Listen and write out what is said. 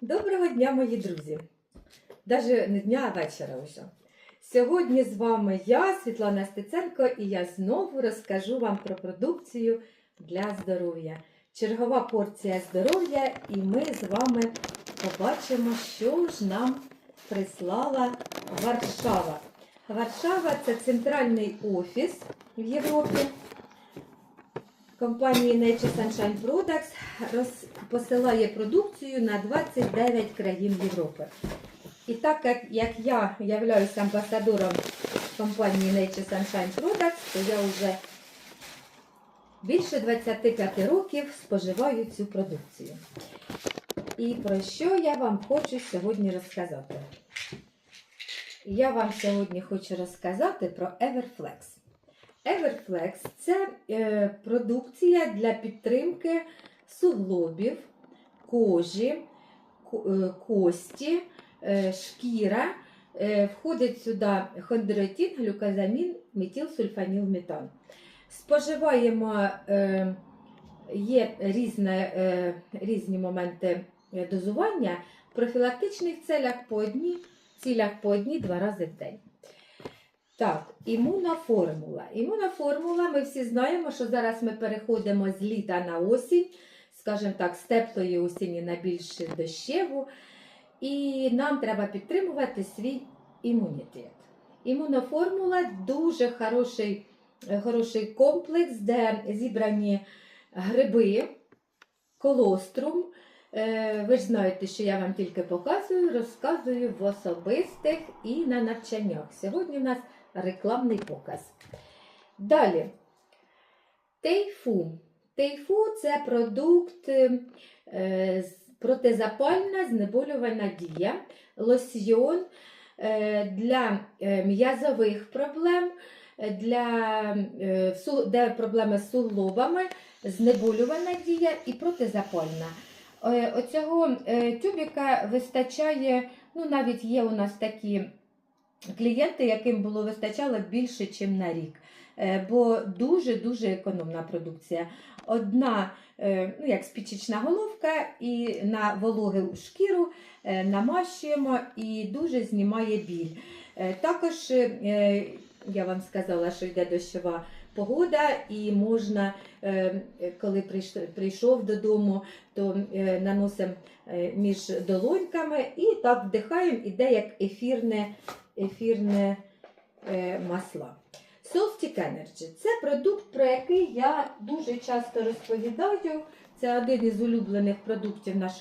Доброго дня, мої друзі! Даже не дня, а вечора вже. Сьогодні з вами я, Світлана Стеценко, і я знову розкажу вам про продукцію для здоров'я. Чергова порція здоров'я, і ми з вами побачимо, що ж нам прислала Варшава. Варшава це центральний офіс в Європі. Компанії Nature Sunshine Products посилає продукцію на 29 країн Європи. І так як, як я являюсь амбасадором компанії Nature Sunshine Products, то я вже більше 25 років споживаю цю продукцію. І про що я вам хочу сьогодні розказати? Я вам сьогодні хочу розказати про Everflex. Everflex – це е, продукція для підтримки суглобів, кожі, е, кості, е, шкіра. Входить сюди хондроїтин, глюкозамін, метилсульфанілметан. Споживаємо, є різне, е, різні моменти дозування профілактичних целях по одній, цілях по одній два рази в день. Так, імунна формула. Імунна формула, ми всі знаємо, що зараз ми переходимо з літа на осінь, скажімо так, з теплої осені на більш дощеву. І нам треба підтримувати свій імунітет. Імунна формула дуже хороший, хороший комплекс, де зібрані гриби, колострум. Е, Ви ж знаєте, що я вам тільки показую, розказую в особистих і на навчаннях. Сьогодні у нас рекламний показ. Далі. Тейфу. Тейфу це продукт е, протизапальна знеболювальна дія, лосьйон е, для е, м'язових проблем, для де проблеми з суглобами, знеболювальна дія і протизапальна. Оцього тюбіка вистачає, ну навіть є у нас такі клієнти, яким було вистачало більше, ніж на рік. Е, Бо дуже-дуже економна продукція. Одна, е, ну як спічечна головка, і на вологу шкіру е, намащуємо і дуже знімає біль. Також я вам сказала, що йде дощова погода, і можна, е, коли прийшов додому, то е, наносимо е, між долоньками і так вдихаємо, іде як ефірне, ефірне масло. Solstic Energy це продукт, про який я дуже часто розповідаю. Це один із улюблених продуктів нашої